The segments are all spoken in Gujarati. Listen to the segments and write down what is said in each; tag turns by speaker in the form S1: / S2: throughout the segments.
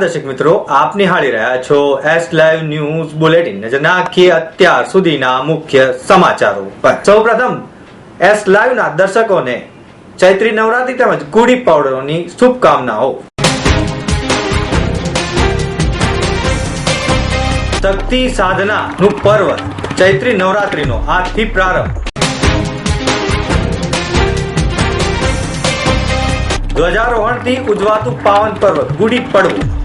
S1: દર્શક મિત્રો, આપ નિહાળી રહ્યા છો એસ લાઈવ ન્યૂઝ બુલેટિન નજર નાખીએ અત્યાર સુધીના મુખ્ય સમાચારો પર. સૌપ્રથમ એસ લાઈવ ના દર્શકોને ચૈત્રી નવરાત્રી તેમજ ગુડી પાવડરોની શુભકામનાઓ. શક્તિ સાધના નું પર્વ ચૈત્રી નવરાત્રીનો આજથી પ્રારંભ. ધ્વજારોહણથી ઉજવાતું પાવન પર્વ ગુડી પડવું.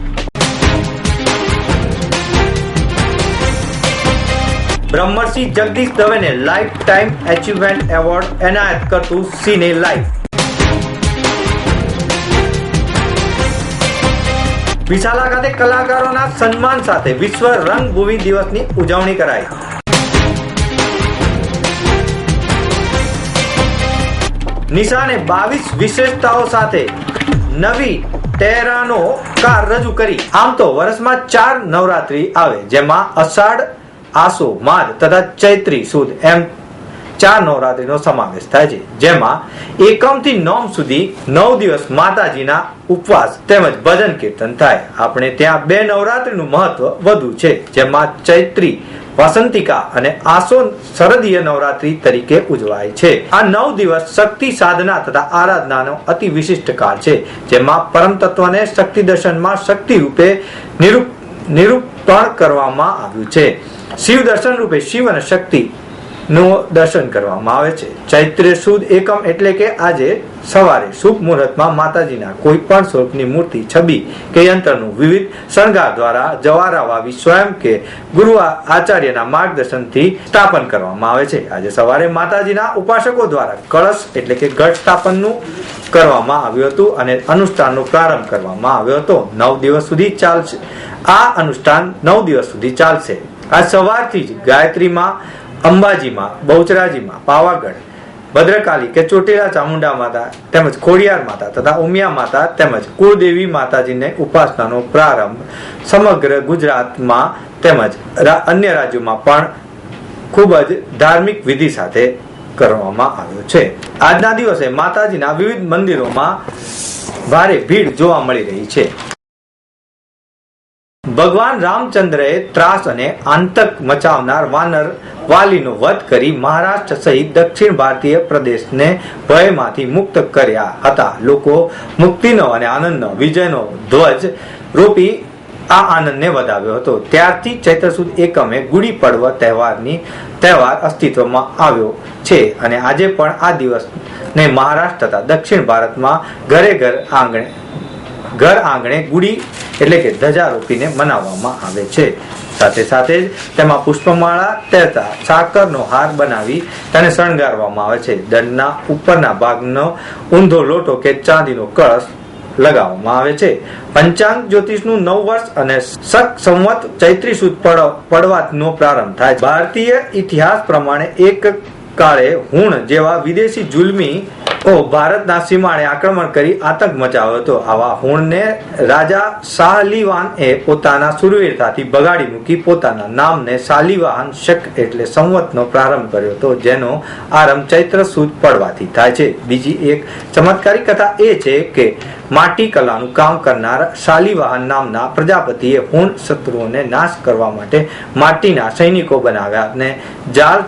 S1: બ્રહ્મર્ષિ જગદીશ દવેને લાઈફ ટાઈમ એચિવમેન્ટ એવોર્ડ એનાયત કરતું સિને લાઈફ વિશાલા ખાતે કલાકારોના સન્માન સાથે વિશ્વ રંગભૂમિ દિવસની ઉજવણી કરાઈ. નિશાને બાવીસ વિશેષતાઓ સાથે નવી ટેરાનો કાર રજૂ કરી. આમ તો વર્ષમાં ચાર નવરાત્રી આવે, જેમાં અષાઢ આસો, માદ તથા ચૈત્રી સુદ એમ ચાર નવરાત્રીનો સમાવેશ થાય છે. જેમાં એકમથી નોમ સુધી નવ દિવસ માતાજીના ઉપવાસ તેમજ ભજન કીર્તન થાય. આપણે ત્યાં બે નવરાત્રીનું મહત્વ વધુ છે. જેમાં ચૈત્રી, વસંતિકા અને આસો શરદીય નવરાત્રી તરીકે ઉજવાય છે. આ નવ દિવસ શક્તિ સાધના તથા આરાધનાનો અતિ વિશિષ્ટ કાળ છે. જેમાં પરમ તત્વને શક્તિ દર્શનમાં શક્તિ રૂપે નિરૂપ નિરૂપ નિરૂપણ કરવામાં આવ્યું છે. શિવ દર્શન રૂપે શિવ અને શક્તિ નું દર્શન કરવામાં આવે છે. ચૈત્ર સુદ એકમ એટલે કે આજે સવારે શુભ મુહૂર્તમાં માતાજીના કોઈ પણ સ્વરૂપની મૂર્તિ, છબી કે યંત્રનું વિવિધ શણગાર દ્વારા જવારા વાવી સ્વયં કે ગુરુ આચાર્યના માર્ગદર્શનથી સ્થાપન કરવામાં આવે છે. આજે સવારે માતાજીના ઉપાસકો દ્વારા કળશ એટલે કે ઘટ સ્થાપનનું કરવામાં આવ્યું હતું અને અનુષ્ઠાનનો પ્રારંભ કરવામાં આવ્યો હતો. નવ દિવસ સુધી ચાલશે. આ અનુષ્ઠાન નવ દિવસ સુધી ચાલશે. આ સવારથી જ ગાયત્રીમાં અંબાજીમાં, બહુચરાજીમાં, પાવાગઢ, ભદ્રકાલી કે ચોટીલા ચામુંડા માતા તેમજ ખોડિયાર માતા તથા ઉમિયા માતા તેમજ કુળદેવી માતાજીને ઉપાસનાનો પ્રારંભ સમગ્ર ગુજરાતમાં તેમજ અન્ય રાજ્યોમાં પણ ખૂબ જ ધાર્મિક વિધિ સાથે કરવામાં આવ્યો છે. આજના દિવસે માતાજીના વિવિધ મંદિરોમાં ભારે ભીડ જોવા મળી રહી છે. ભગવાન રામચંદ્રએ ત્રાસ અને આતંક મચાવનાર વાનર વાલીનો વધ કરી મહારાષ્ટ્ર સહિત દક્ષિણ ભારતીય પ્રદેશને ભયમાંથી મુક્ત કર્યા હતા. લોકો મુક્તિનો અને આનંદનો, વિજયનો ધ્વજ રોપી આ આનંદને વધાવ્યો હતો. ત્યારથી ચૈત્ર સુદ એકમે ગુડી પડવ તહેવારની, તહેવાર અસ્તિત્વમાં આવ્યો છે અને આજે પણ આ દિવસને મહારાષ્ટ્ર તથા દક્ષિણ ભારતમાં ઘરે ઘર આંગણે ઘર આંગણે ગુડી એટલે કે ધજા રોપીને મનાવવામાં આવે છે. સાથે સાથે જ તેમાં પુષ્પમાળા તહેતા સાકરનો હાર બનાવી તેને શણગારવામાં આવે છે. દંડના ઉપરના ભાગનો ઊંધો લોટો કે ચાંદીનો કળશ લગાવવામાં આવે છે. પંચાંગ જ્યોતિષનું નવ વર્ષ અને સક સંવત ચૈત્રી સુદ પડ- પડવાનો પ્રારંભ થાય. ભારતીય ઇતિહાસ પ્રમાણે એક કાળે હુણ જેવા વિદેશી જુલમી ઓ ભારતના સીમાડે આક્રમણ કરી આતંક મચાવ્યો હતો. આવા હુણને રાજા શાહલીવાન એ પોતાના સુરવીરતાથી બગાડી મૂકી પોતાના નામને શાલીવાહન શક એટલે સંવતનો પ્રારંભ કર્યો હતો, જેનો આરંભ ચૈત્ર સુદ પડવાથી થાય છે. બીજી એક ચમત્કારી કથા એ છે કે માટી કલાનું કામ કરનાર શાલીવાહન નામના પ્રજાપતિએ હુણ શત્રુઓને નાશ કરવા માટે માટીના સૈનિકો બનાવ્યા અને જાળ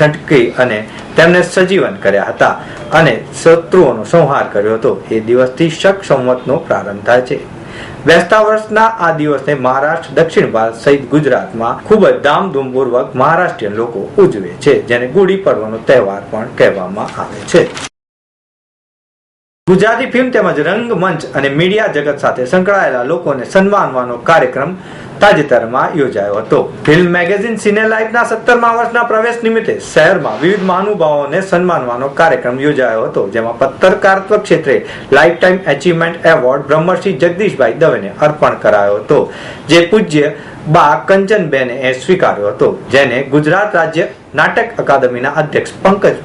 S1: છંટકી અને તેમને સજીવન કર્યા હતા અને શત્રુઓનો સંહાર કર્યો હતો. એ દિવસથી શક સંવતનો પ્રારંભ થાય છે. બેસતા વર્ષના આ દિવસને મહારાષ્ટ્ર દક્ષિણ ભારત સહિત ગુજરાતમાં ખૂબ જ ધામધૂમપૂર્વક મહારાષ્ટ્રીયન લોકો ઉજવે છે, જેને ગુડી પર્વનો તહેવાર પણ કહેવામાં આવે છે. ગુજરાતી ફિલ્મ તેમજ રંગમંચ અને મીડિયા જગત સાથે સંકળાયેલા લોકોને સન્માનવાનો કાર્યક્રમ તાજેતરમાં યોજાયો હતો. ફિલ્મ મેગેઝિન સિને લાઈફના સત્તરમા વર્ષના પ્રવેશ નિમિત્તે શહેરમાં વિવિધ મહાનુભાવોને સન્માનવાનો કાર્યક્રમ યોજાયો હતો, જેમાં પત્રકારત્વ ક્ષેત્રે life time achievement award Brahmarshi Jagdishbhai દવેને અર્પણ કરાયો હતો, જે પૂજ્ય બા કંચનબેને એ સ્વીકાર્યો હતો, જેને ગુજરાત રાજ્ય નાટક અકાદમીના અધ્યક્ષ પંકજ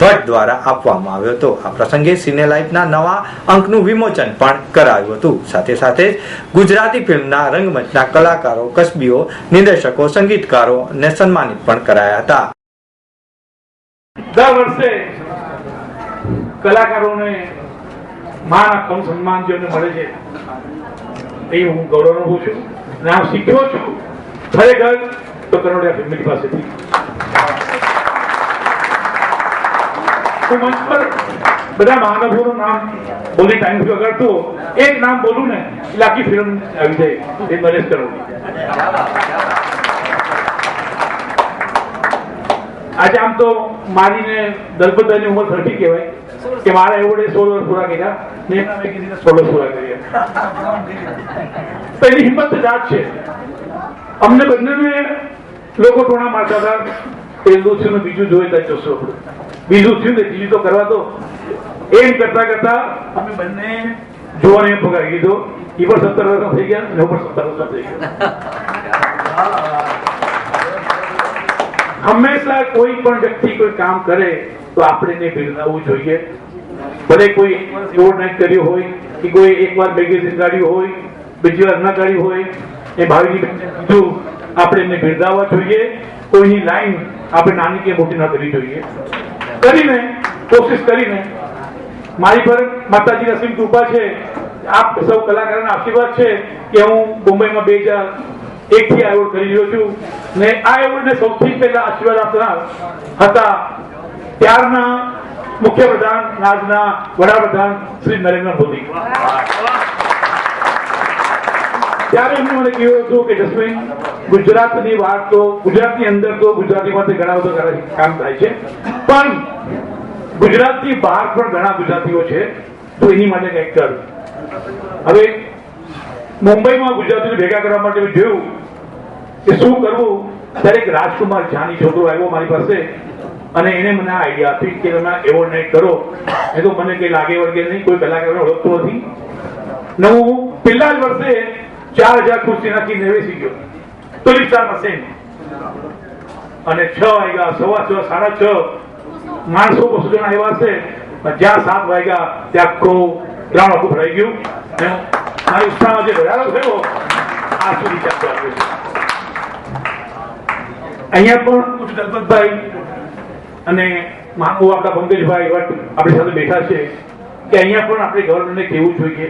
S1: ભટ્ટ દ્વારા આપવામાં આવ્યો હતો. આ પ્રસંગે સિને લાઈફના નવા અંકનું વિમોચન પણ કરાયું હતું. સાથે સાથે ગુજરાતી ફિલ્મના રંગમંચના કલાકારો, કસબીઓ, નિર્દેશકો, સંગીતકારો ને સન્માનિત પણ કરાયા હતા.
S2: દર વર્ષે કલાકારોને માન આપવાનું સન્માન જેમને મળે છે, એ હું ગૌરવ અનુભવું છું. અને આ શીખ્યો છું, ખરેખર તો કરોડિયા ફેમિલી પાસેથી. હું મંચ પર બધા મહાનુભાવોનું નામ બોલી ટાઈમ વગાડતો એક નામ બોલું ને એટલે આખી ફિલ્મ આવી જાય એ નરેશ કરો આજે આમ તો મારીને દલપતભાઈની ઉંમર થર્ટી કહેવાય કે મારા એવોર્ડે સોળ વર્ષ પૂરા કર્યા ને મેગેઝીને સોળ વર્ષ પૂરા કર્યા તો એની હિંમત જ આ છે અમને બંનેને લોકો ટોણા મારતા હતા એ થયું ને બીજું જોઈ ત્યાં જોશો આપણે બીજું ને ત્રીજું તો કરવા દો. એમ કરતા કરતા અમે બંને જોવાને એમ પગારી દીધો. એ પણ સત્તર વર્ષ થઈ ગયા હું પણ સત્તર વર્ષ થઈ ગયા. હંમેશા કોઈ પણ વ્યક્તિ કોઈ કામ કરે તો આપણે એને બિરદાવવું જોઈએ. ભલે કોઈ એવોર્ડ નાઇટ કર્યું હોય કે કોઈ એકવાર મેગેઝિન કાઢ્યું હોય બીજી વાર ન કાઢ્યું હોય એ ભાવિની કીધું આપણે એમને બિરદાવવા જોઈએ. કોઈની લાઈન આપણે નાની કે મોટી ન કરવી જોઈએ. કરીને, કોશિશ કરીને, મારી પર માતાજીની અસીમ કૃપા છે, આપ સૌ કલાકારોના આશીર્વાદ છે કે હું મુંબઈમાં બે હજાર એક થી એવોર્ડ કરી રહ્યો છું. ને આ એવોર્ડ ને સૌથી પહેલા આશીર્વાદ આપનાર હતા ત્યારના મુખ્યપ્રધાન આજના વડાપ્રધાન શ્રી નરેન્દ્ર મોદી. ત્યારે એમણે મને કહ્યું હતું કે, જસ્મીન ગુજરાતની વાત તો, ગુજરાતની અંદર તો ગુજરાતીમાંથી ઘણા બધા કામ થાય છે. પણ ગુજરાતની બહાર પણ ઘણા ગુજરાતીઓ છે, તો એની માટે કંઈક કર હવે મુંબઈમાં ગુજરાતીને ભેગા કરવા માટે જોયું કે શું કરવું, ત્યારે એક રાજકુમાર જાની છોકરો આવ્યો મારી પાસે અને એને મને આ આઈડિયા આપી કે તમે એવોર્ડ નાઇટ કરો. એ તો મને કઈ લાગે વળગે નહીં, કોઈ કલાકારને ઓળખતો નથી. ને હું પહેલા જ વર્ષે ચાર હજાર ખુરશી નાખી બેસી ગયો. માણસો બસો જણા એવા છે જ્યાં સાત વાગ્યા, ત્યાં આખું ગ્રાઉન્ડ આખું ભરાઈ ગયું. મારી ઉત્સાહમાં જે વધારો થયો, આ સુધી અહીંયા પણ દલપતભાઈ અને માનવું આપણા પંકજભાઈ ભટ્ટ આપણી સાથે બેઠા છે કે અહીંયા પણ આપણે ગવર્મેન્ટને કહેવું જોઈએ.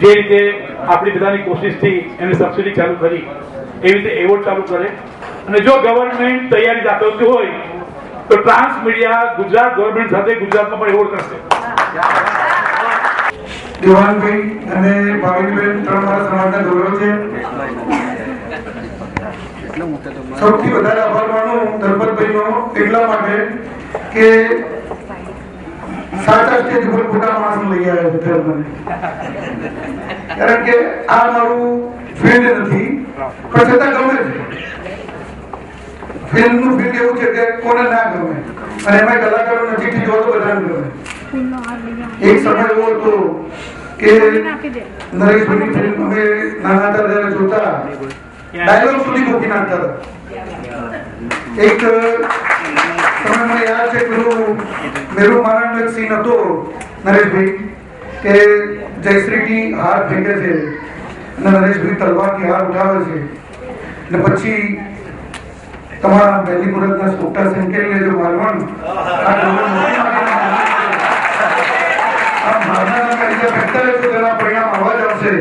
S2: જે રીતે આપણી બધાની કોશિશથી એની સબસિડી ચાલુ કરી એવી રીતે એવોર્ડ ચાલુ કરે. અને જો ગવર્મેન્ટ તૈયારી દાખવતી હોય, તો ટ્રાન્સ મીડિયા ગુજરાત ગવર્મેન્ટ સાથે ગુજરાતમાં પણ એવોર્ડ કરશે.
S3: દેવાનભાઈ અને ભાવિનીબેન ત્રણ મારા સમાજના ગૌરવ છે. સૌથી વધારે આભાર માનું દલપતભાઈનો એટલા માટે કે સાચા સ્ટેજ ઉપર ખોટા માણસ લઈ આવ્યા છે કારણ કે આ મારું ફિલ્ડ નથી, પણ છતાં ગમે છે. ફિલ્મનું ફિલ્ડ એવું છે કે કોને ના ગમે. અને એમાં કલાકારો નજીકથી જોવો તો બધાને ગમે. એક સમય એવો હતો કે નરેશભાઈની ફિલ્મ અમે નાના હતા ત્યારે જોતા. ડાયલોગ સુધી મૂકી નાખતા હતા. એક તમે મને યાદ છે પેલું મેરુ મારણ એક સીન હતો નરેશભાઈ, કે જયશ્રીજી હાથ ફેંકે છે. અને નરેશભાઈ તલવારથી હાર ઉઠાવે છે. અને પછી તમારા પહેલી મુહૂર્તના સોટા સંકેલ લેજો માલવણ પરિણામ આવશે.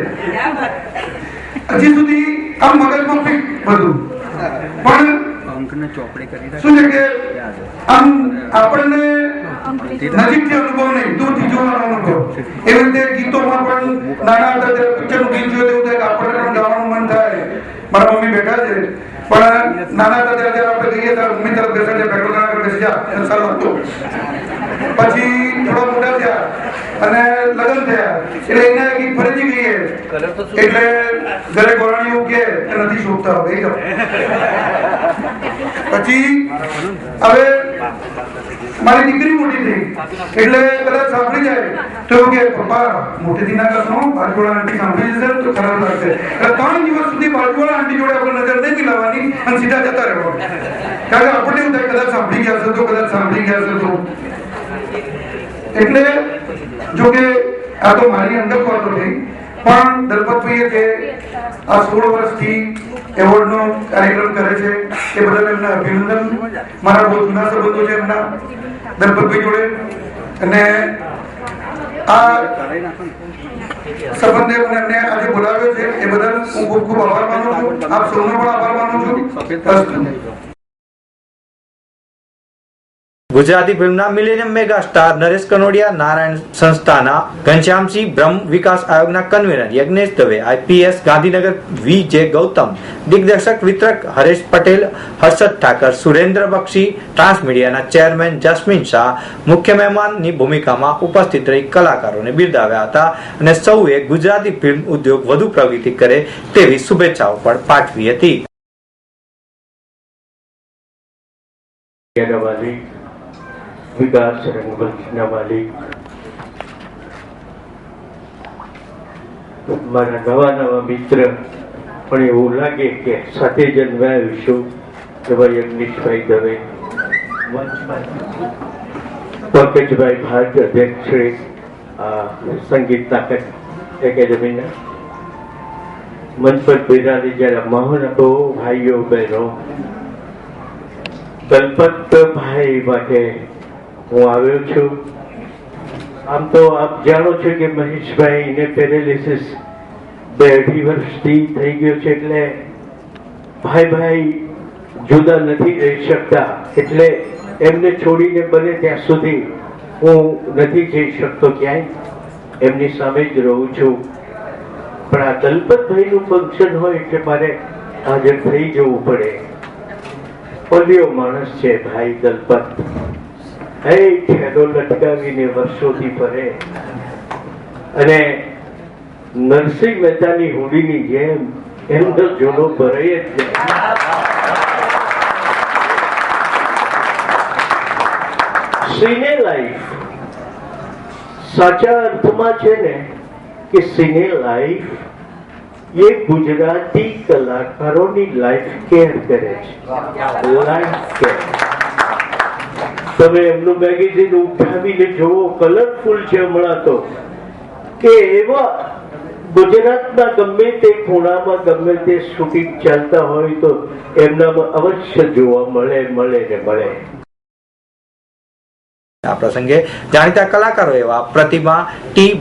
S3: હજી સુધી આમ મગજમાં ફિટ બધું. પણ શું છે કે આમ આપણને નજીકથી અનુભવ નહીં દૂરથી જોવાનો અનુભવ. એવી રીતે ગીતોમાં પણ નાના હતા ત્યારે પિક્ચરનું ગીત જોયું એવું થાય કે આપણને પણ ગાવાનું મન થાય. મારા મમ્મી બેઠા છે. પણ નાના હતા ત્યારે જ્યારે આપણે જઈએ ત્યારે મમ્મી તરફ છે પેટ્રોલ ગાડા બેસી જા સારું પછી થોડા મોટા થયા અને લગ્ન થયા. એટલે એના ગીત ફરીથી ગઈએ. એટલે ઘરે ગોરાણી એવું કે નથી શોભતા હવે પછી હવે મારી દીકરી મોટી થઈ એટલે કદાચ સાંભળી જાય તો કે, પપ્પા, મોટેથી ના કરશો બાજુવાળા આંટી સાંભળી જશે તો ખરાબ લાગશે. ત્રણ દિવસ સુધી બાજુવાળા આંટી જોડે આપણે નજર નહીં મિલાવવાની અને સીધા જતા રહેવાનું. કારણ કે આપણને એવું થાય, કદાચ સાંભળી ગયા છે તો, કદાચ સાંભળી ગયા છે તો. એટલે જો કે, આ તો મારી અંદર વાતો થઈ, પણ દલપતભાઈએ કે આ સોળ વર્ષથી એવોર્ડનો કાર્યક્રમ કરે છે. એ બદલ એમના અભિનંદન. મારા બહુ જૂના સંબંધો છે એમના. દલપતભાઈ જોડે. અને આ શપથને મને એમને આજે બોલાવ્યો છે. એ બદલ હું ખૂબ ખૂબ આભાર માનું છું. આપ સૌનો પણ આભાર માનું છું.
S1: ગુજરાતી ફિલ્મના millennium mega star Naresh Kanodia, Narayan સંસ્થાના ઘનશ્યામસિંહ, બ્રહ્મ વિકાસ આયોગના convener Yagnesh Dave, IPS Gandhinagar V J Gautam, દિગ્દર્શક વિતરક હરેશ પટેલ, હર્ષદ ઠાકર, સુરેન્દ્ર બક્ષી, ટ્રાન્સમીડિયાના ચેરમેન જસ્મીન શાહ, મુખ્ય મહેમાનની ભૂમિકામાં ઉપસ્થિત રહી કલાકારોને બિરદાવ્યા હતા અને સૌએ ગુજરાતી ફિલ્મ ઉદ્યોગ વધુ પ્રગતિ કરે તેવી શુભેચ્છાઓ પણ પાઠવી હતી.
S4: વિકાસ રંગમંચના માલિક મારા નવા નવા મિત્ર, પણ એવું લાગે કે સાથે જન્માવીશું એવા યજ્ઞેશભાઈ દવે. પંકજભાઈ ભાટ, અધ્યક્ષ શ્રી સંગીત નાટક એકેડેમીના. મંચ પર બિરાજી જ્યારે હતો, ભાઈઓ બહેનો. દલપતભાઈ માટે હું આવ્યો છું. આમ તો આપ જાણો છો કે મહેશભાઈ ને પેરેલિસિસ બે અઢી વર્ષથી થઈ ગયો છે એટલે ભાઈ ભાઈ જુદા નથી રહી શકતા. એટલે એમને છોડીને બને ત્યાં સુધી હું નથી જઈ શકતો ક્યાંય. એમની સામે જ રહું છું. પણ આ દલપતભાઈનું ફંક્શન હોય એટલે મારે હાજર થઈ જવું પડે. પોલિયો માણસ છે ભાઈ દલપત. લટકાવીને વર્ષોથી ફરે. અને નરસિંહ મહેતાની હુડીની જેમ એમનો જોડો ભરાય જ જાય. સિને લાઈફ સાચા અર્થમાં છે ને કે સિને લાઈફ એ ગુજરાતી કલાકારોની લાઈફ કેર કરે છે. Life care. તમે એમનું મેગેઝિન ઉઠાવીને જોવો કલરફુલ છે હમણાં તો. કે એવા ગુજરાતના ગમે તે ખૂણામાં ગમે તે શૂટિંગ ચાલતા હોય તો એમનામાં અવશ્ય જોવા મળે મળે ને મળે.
S1: આ પ્રસંગે જાણીતા કલાકારો એવા પ્રતિમા ટી.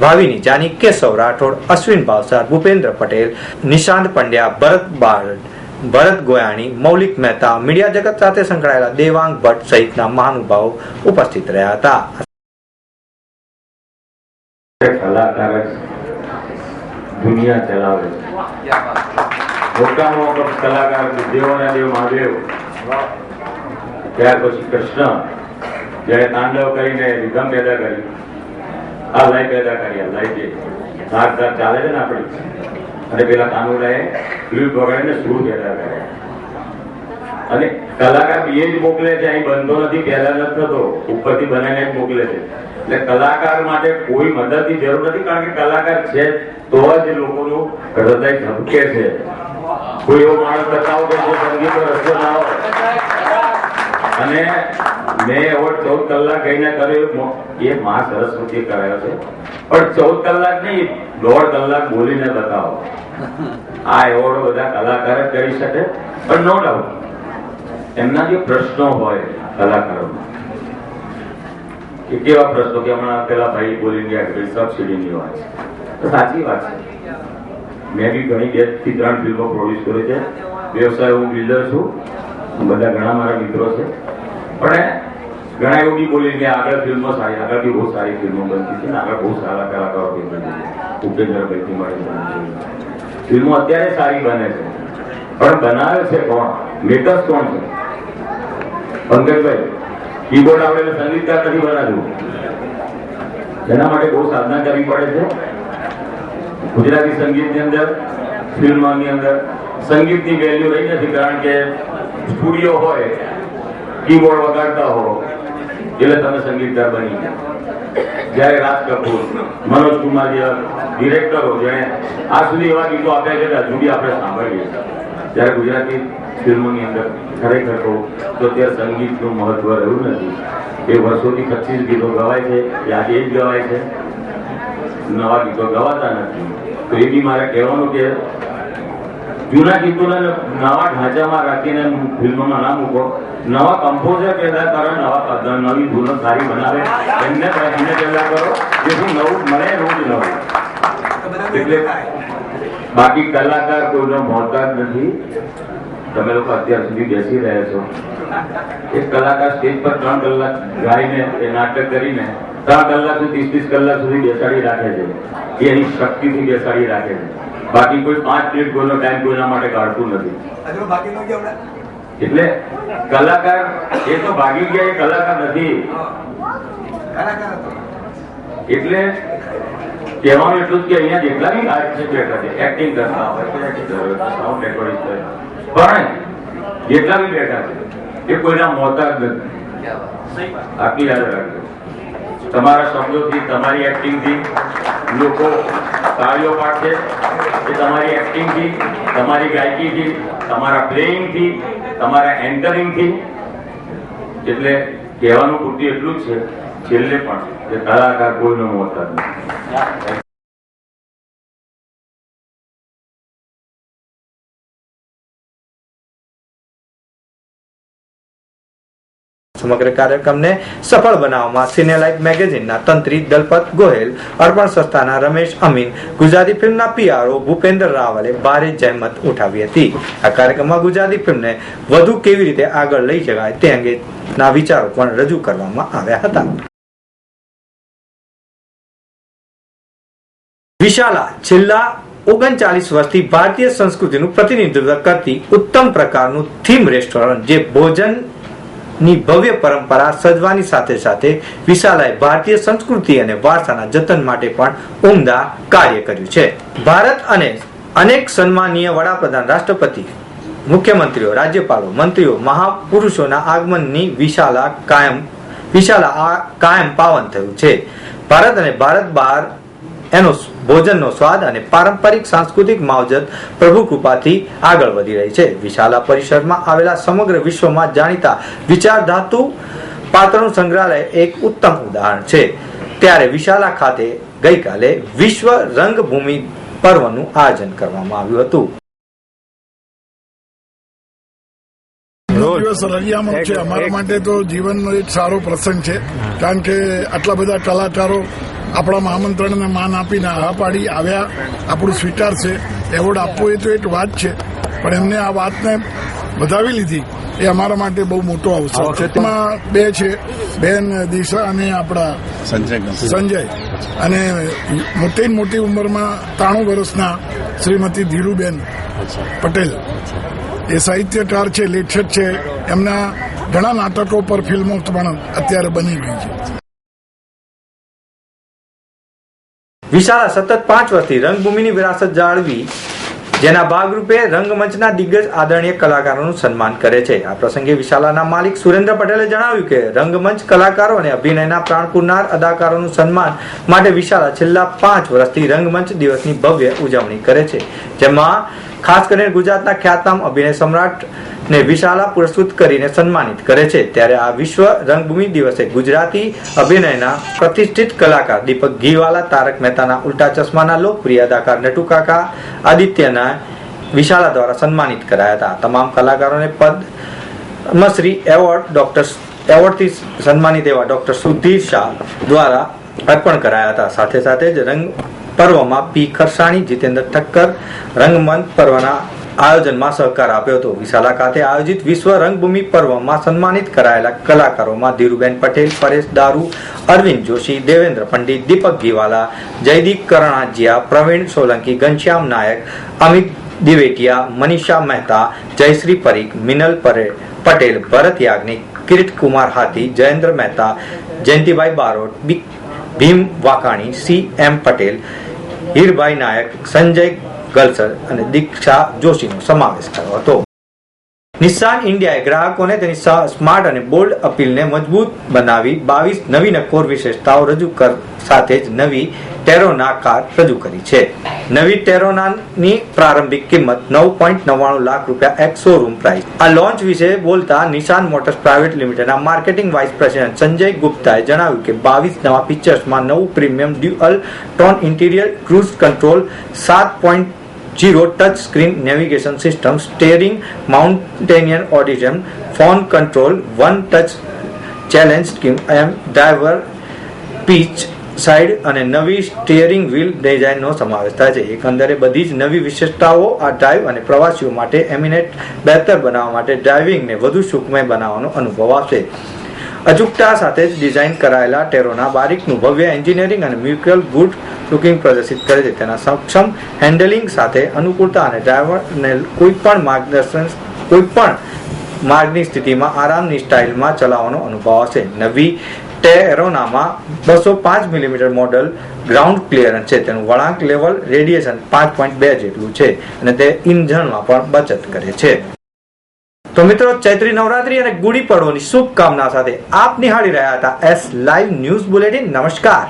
S1: ભાવિની, જાની કેશવ રાઠોડ, અશ્વિન ભાવસાર, ભૂપેન્દ્ર પટેલ, નિશાંત પંડ્યા, ભરત બારડ ભરત ગોયાણી, મૌલિક મહેતા, મીડિયા જગત સાથે સંકળાયેલા દેવાંગ ભટ્ટ સહિતના મહાનુભાવો ઉપસ્થિત રહ્યા હતા.
S5: દુનિયા ચલાવે મોટામાં મોટો કલાકાર દેવોના દેવ મહાદેવ, ત્યાર પછી કૃષ્ણ, જ્યારે તાંડવ કરીને વિધમ પેદા કરી આ લય પેદા કરી આ લય જે. ચાલે છે ને આપણી? અને પેલા કાનુડાએ ફ્લ્યુટ વગાડીને સુર પેદા કર્યા? અને કલાકાર બી જ મોકલે છે, અહીં બનતો નથી પહેલા નથી થતો. ઉપરથી બનાવીને જ મોકલે છે. એટલે કલાકાર માટે કોઈ મદદની જરૂર નથી, કારણ કે કલાકાર છે તો જ લોકોનું હૃદય ધમકે છે. કોઈ એવો માણસ બતાવો કે જે સંગીત રસ્તો ના હોય અને મેં એવોર્ડ ચૌદ કલાક ગઈને કર્યો એ મા સરસ્વતી કરાયો છે. પણ ચૌદ કલાક નહીં, દોઢ કલાક બોલીને બતાવો. આ એવોર્ડ બધા કલાકાર કરી શકે. પણ નો ડાઉટ એમના જે પ્રશ્નો હોય કલાકારો કે કેવા પ્રશ્નો, કે હમણાં પેલા ભાઈ બોલી ગયા કે સબસિડીની વાત સાચી વાત છે. મેં બી ઘણી બેથી ત્રણ ફિલ્મો પ્રોડ્યુસ કરી છે. વ્યવસાય હું બિલ્ડર છું. બધા ઘણા મારા મિત્રો છે. પણ ઘણા એવું બી બોલી કે આગળ ફિલ્મો સારી આગળ બી બહુ સારી ફિલ્મો બનતી છે આગળ બહુ સારા કલાકારો બી બની છે. ઉપેન્દ્રભાઈથી મળી ફિલ્મો અત્યારે સારી બને છે. પણ બનાવે છે કોણ? મેકર્સ કોણ છે? પંકજભાઈ, કીબોર્ડ આવડે એટલે સંગીતકાર નથી બનાવ્યું. એના માટે બહુ સાધના કરવી પડે છે. ગુજરાતી સંગીતની અંદર, ફિલ્મની અંદર સંગીતની વેલ્યુ રહી નથી, કારણ કે સ્ટુડિયો હોય, કીબોર્ડ વગાડતા હો, એટલે તમે સંગીતકાર બની જ્યારે રાજ કપૂર, મનોજ કુમાર જેવા ડિરેક્ટરો જેણે આ સુધી એવા ગીતો આપ્યા છે કે હજુ આપણે સાંભળીએ ત્યારે ગુજરાતી ફિલ્મોની અંદર ખરેખર કહું, તો ત્યાં સંગીતનું મહત્વ રહ્યું નથી. એ વર્ષોથી પચીસ ગીતો ગવાય છે, એ આજે જ ગવાય છે. નવા ગીતો ગવાતા નથી. તો એ બી મારે કહેવાનું કે જૂના ગીતોને નવા ઢાંચામાં રાખીને ફિલ્મોમાં ના મૂકો. નવા કમ્પોઝર પેદા કરો નવા નવી ધૂનો સારી બનાવે. એમને એમને પેદા કરો, જેથી નવું મળે, રોજ નવું. એટલે બાકી કલાકાર કોઈનો મોહતાજ નથી. તમે લોકો અત્યાર સુધી બેસી રહ્યા છો. એક કલાકાર સ્ટેજ પર ત્રણ કલાક ગાઈને એ નાટક કરીને ત્રણ કલાક સુધી, ત્રીસ ત્રીસ કલાક સુધી બેસાડી રાખે છે. એની શક્તિથી બેસાડી રાખે છે. બાકી કોઈ પાંચ મિનિટ કોઈનો ટાઈમ કોઈના માટે કાઢતું નથી. એટલે કલાકાર એ તો ભાગી ગયા એ કલાકાર નથી. એટલે કહેવાનું એટલું જ કે અહીંયા જેટલા બી આર્ટિસ્ટ બેઠા છે એક્ટિંગ કરતા હોય સાઉન્ડ રેકોર્ડિંગ કરે પણ જેટલા બી બેઠા છે એ કોઈના મોહતાજ નથી. આટલી યાદ રાખજો. તમારા શબ્દોથી તમારી એક્ટિંગથી લોકો તાળીઓ પાડશે એ તમારી એક્ટિંગથી તમારી ગાયકીથી તમારા પ્લેઇંગથી તમારા એન્કરિંગથી એટલે કહેવાનું પૂરતું એટલું જ છે, છેલ્લે પણ કે કલાકાર કોઈનો મોહતાજ નથી
S1: સમગ્ર કાર્યક્રમને સફળ બનાવવામાં સિનેલાઇટ મેગેઝિનના તંત્રી દલપત ગોહેલ, અર્પણ સંસ્થાના રમેશ અમીન, ગુજરાતી ફિલ્મના પીઆરઓ ભૂપેન્દ્ર રાવલે ભારે જહેમત ઉઠાવી હતી. આ કાર્યક્રમમાં ગુજરાતી ફિલ્મને વધુ કેવી રીતે આગળ લઈ શકાય તે અંગેના વિચારો પણ રજૂ કરવામાં આવ્યા હતા. વિશાલા છેલ્લા ઓગણચાલીસ વર્ષથી ભારતીય સંસ્કૃતિનું પ્રતિનિધિત્વ કરતી ઉત્તમ પ્રકારનું થીમ રેસ્ટોરન્ટ જે ભોજન ની ભવ્ય પરંપરા સજવાની સાથે સાથે વિશાલાએ ભારતીય સંસ્કૃતિ અને વારસાના જતન માટે પણ ઉમદા કાર્ય કર્યું છે. ભારત અને અનેક સન્માનીય વડાપ્રધાન રાષ્ટ્રપતિ, મુખ્યમંત્રીઓ, રાજ્યપાલો, મંત્રીઓ, મહાપુરુષોના આગમનની વિશાલા કાયમ, વિશાલા આ કાયમ પાવન થયું છે. ભારત અને ભારત બહાર એનો ભોજનનો સ્વાદ અને પારંપરિક સાંસ્કૃતિક માવજત પ્રભુ કૃપાથી આગળ વધી રહી છે. વિશાલા પરિસરમાં આવેલા સમગ્ર વિશ્વમાં જાણીતા વિચાર ધાતુ પાત્રનું સંગ્રહાલય એક ઉત્તમ ઉદાહરણ છે. ત્યારે વિશાલા ખાતે ગઈકાલે વિશ્વ રંગભૂમિ પર્વનું આયોજન કરવામાં આવ્યું હતું.
S6: દિવસ રળિયામણું છે. અમારા માટે તો જીવનનો એક સારો પ્રસંગ છે. કારણ કે આટલા બધા કલાકારો આપણા આમંત્રણને માન આપીને હા પાડી આવ્યા. આપણું સ્વીકારશે એવોર્ડ આપવો એ તો એક વાત છે. પણ એમને આ વાતને વધાવી લીધી. એ અમારા માટે બહુ મોટો અવસર છે. તેમાં બે છે. બેન દિશા અને આપણા સંજય અને મોટી મોટી ઉંમરમાં ત્રાણું વર્ષના શ્રીમતી ધીરુબેન પટેલ. એ સાહિત્યકાર છે લેખક છે. એમના ઘણા નાટકો પર ફિલ્મો પણ અત્યારે બની ગઈ છે.
S1: વિશાળા સતત પાંચ વર્ષથી રંગભૂમિની વિરાસત જાળવી, જેના ભાગરૂપે રંગમંચના દિગ્ગજ આદરણીય કલાકારોનું સન્માન કરે છે. આ પ્રસંગે વિશાલાના માલિક સુરેન્દ્ર પટેલે જણાવ્યું કે, રંગમંચ કલાકારો અને અભિનયના પ્રાણ પૂરનાર અદાકારોનું સન્માન માટે વિશાલા છેલ્લા પાંચ વર્ષથી રંગમંચ દિવસની ભવ્ય ઉજવણી કરે છે, જેમાં ખાસ કરીને ગુજરાતના ખ્યાતનામ અભિનય સમ્રાટ ને વિશાલા પુરસ્કૃત કરીને સન્માનિત કરે છે. ત્યારે આ વિશ્વ રંગભૂમિ દિવસે ગુજરાતી અભિનયના પ્રતિષ્ઠિત કલાકાર દીપક ઘીવાલા, તારક મહેતાના ઉલ્ટા ચશ્માના લોકપ્રિય અદાકાર નટુ કાકા, આદિત્યના વિશાલા દ્વારા સન્માનિત કરાયા હતા. તમામ કલાકારોને પદ્મશ્રી એવોર્ડ ડોક્ટર એવોર્ડથી સન્માનિત એવા ડોક્ટર સુધીર શાહ દ્વારા અર્પણ કરાયા હતા. સાથે સાથે જ રંગ પર્વમાં પી ખરસાણી, જીતેન્દ્ર ઠક્કર રંગમંચ પર્વના આયોજનમાં સહકાર આપ્યો હતો. વિશાલા ખાતે આયોજિત વિશ્વ રંગભૂમિ પર્વમાં સન્માનિત કરાયેલા કલાકારોમાં ધીરુબેન પટેલ, પરેશ દારૂ, અરવિંદ જોશી, દેવેન્દ્ર પંડિત, દીપક ગીવાલા જયદીપ કરણાજીયા, પ્રવીણ સોલંકી, ઘનશ્યામ નાયક, અમિત દિવેટિયા, મનીષા મહેતા, જયશ્રી પરીખ, મિનલ પરે, પટેલ, ભરત યાજ્ઞિક, કિરીટ કુમાર હાથી, જયેન્દ્ર મહેતા, જયંતિભાઈ બારોટ ભીમ વાકાણી સી, એમ પટેલ હીરભાઈ નાયક, સંજય ગલસર અને દીક્ષા જોશીનો સમાવેશ થયો હતો. નિશાન ઇન્ડિયાએ ગ્રાહકોને તેની સ્માર્ટ અને બોલ્ડ અપીલને મજબૂત બનાવી બાવીસ નવી નકોર વિશેષતાઓ રજૂ કર, સાથે જ નવી ટેરોના કાર રજૂ કરી છે. નવી ટેરોનાની પ્રારંભિક કિંમત નવ પોઈન્ટ નવ્વાણું લાખ રૂપિયા એક્સ શોરૂમ પ્રાઇસ આ લોન્ચ વિશે બોલતા નિશાન મોટર્સ પ્રાઇવેટ લિમિટેડના માર્કેટિંગ વાઇસ પ્રેસિડેન્ટ સંજય ગુપ્તાએ જણાવ્યું કે બાવીસ નવા ફીચર્સમાં નવું premium dual tone interior, cruise control, સાત point zero touch screen navigation system, steering, mounted ઓડિઝમ phone control, one touch challenge scheme, એમ ડ્રાઈવર પીચ સાઇડ અને નવી સ્ટીયરિંગ વ્હીલ ડિઝાઇનનો સમાવેશ થાય છે. એકંદરે બધી જ નવી વિશેષતાઓ આ ડ્રાઈવ અને પ્રવાસીઓ માટે એમિનેટ બહેતર બનાવવા માટે ડ્રાઇવિંગને વધુ સુખમય બનાવવાનો અનુભવ આપશે. અચૂકતા સાથે જ ડિઝાઇન કરાયેલા ટેરોના બારીકનું ભવ્ય એન્જિનિયરિંગ અને મ્યુચ્યુઅલ ગુડ લુકિંગ પ્રદર્શિત કરે છે. તેના સક્ષમ હેન્ડલિંગ સાથે અનુકૂળતા અને ડ્રાઈવરને કોઈ પણ માર્ગદર્શન કોઈ પણ માર્ગની સ્થિતિમાં આરામની સ્ટાઇલમાં ચલાવવાનો અનુભવ આવશે. નવી ટેરોનામાં બસો પાંચ મિલીમીટર મોડલ ગ્રાઉન્ડ ક્લિયરન્સ છે. તેનું વળાંક લેવલ રેડિયેશન પાંચ પોઈન્ટ બે જેટલું છે અને તે ઇંધણમાં પણ બચત કરે છે. તો મિત્રો, ચૈત્રી નવરાત્રી અને ગુડી પડવાની શુભકામના સાથે આપ નિહાળી રહ્યા હતા એસ લાઈવ ન્યૂઝ બુલેટિન નમસ્કાર.